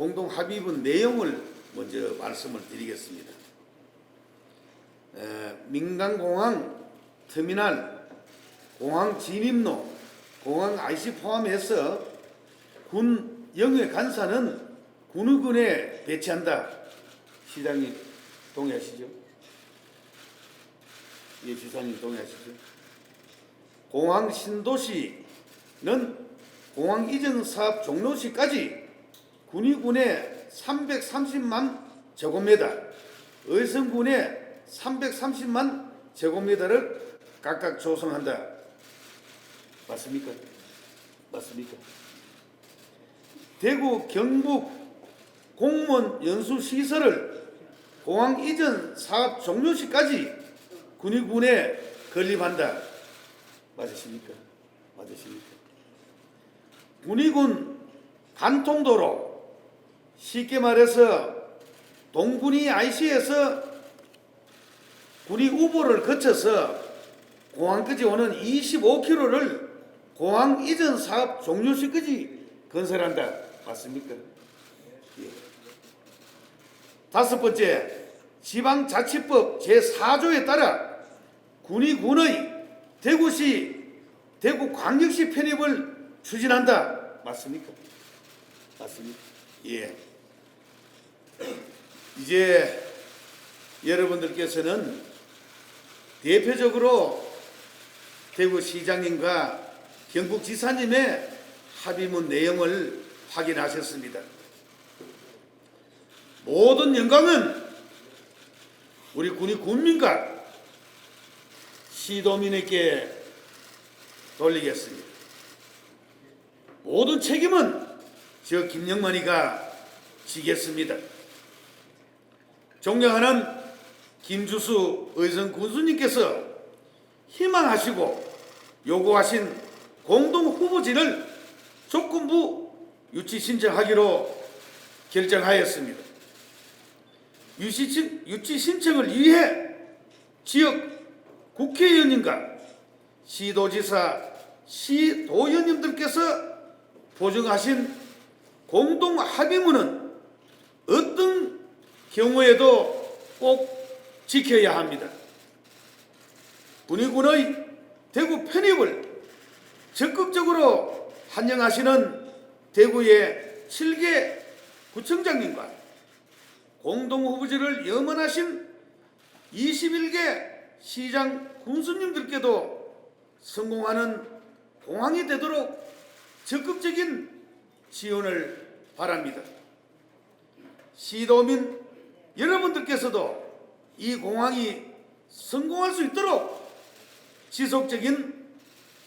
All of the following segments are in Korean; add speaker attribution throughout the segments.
Speaker 1: 공동 합의문 내용을 먼저 말씀을 드리겠습니다. 에, 민간공항 터미널, 공항 진입로, 공항 IC 포함해서 군 영해 간사는 군의군에 배치한다. 시장님 동의하시죠? 예, 지사님 동의하시죠? 공항 신도시는 공항 이전 사업 종료 시까지 군의군에 330만 제곱미터, 의성군에 330만 제곱미터를 각각 조성한다. 맞습니까? 맞습니까? 대구 경북 공무원 연수 시설을 공항 이전 사업 종료 시까지 군의군에 건립한다. 맞으십니까? 맞으십니까? 군의군 간통도로 쉽게 말해서 동군이 IC에서 군이 우보를 거쳐서 공항까지 오는 25km를 공항 이전 사업 종료 시까지 건설한다. 맞습니까? 예. 다섯 번째, 지방자치법 제4조에 따라 군이 군의 대구시, 대구광역시 편입을 추진한다. 맞습니까? 맞습니까? 예. 이제 여러분들께서는 대표적으로 대구시장님과 경북지사님의 합의문 내용을 확인하셨습니다. 모든 영광은 우리 군이 군민과 시도민에게 돌리겠습니다. 모든 책임은 저 김영만이가 지겠습니다. 존경하는 김주수 의성 군수님께서 희망하시고 요구하신 공동 후보지를 조건부 유치 신청하기로 결정하였습니다. 유치, 신청을 위해 지역 국회의원님과 시도지사, 시도의원님들께서 보증하신 공동 합의문은 경우에도 꼭 지켜야 합니다. 군의군의 대구 편입을 적극적으로 환영하시는 대구의 7개 구청장님과 공동 후보지를 염원하신 21개 시장 군수님들께도 성공하는 공항이 되도록 적극적인 지원을 바랍니다. 시도민 여러분들께서도 이 공항이 성공할 수 있도록 지속적인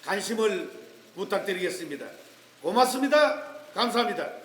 Speaker 1: 관심을 부탁드리겠습니다. 고맙습니다. 감사합니다.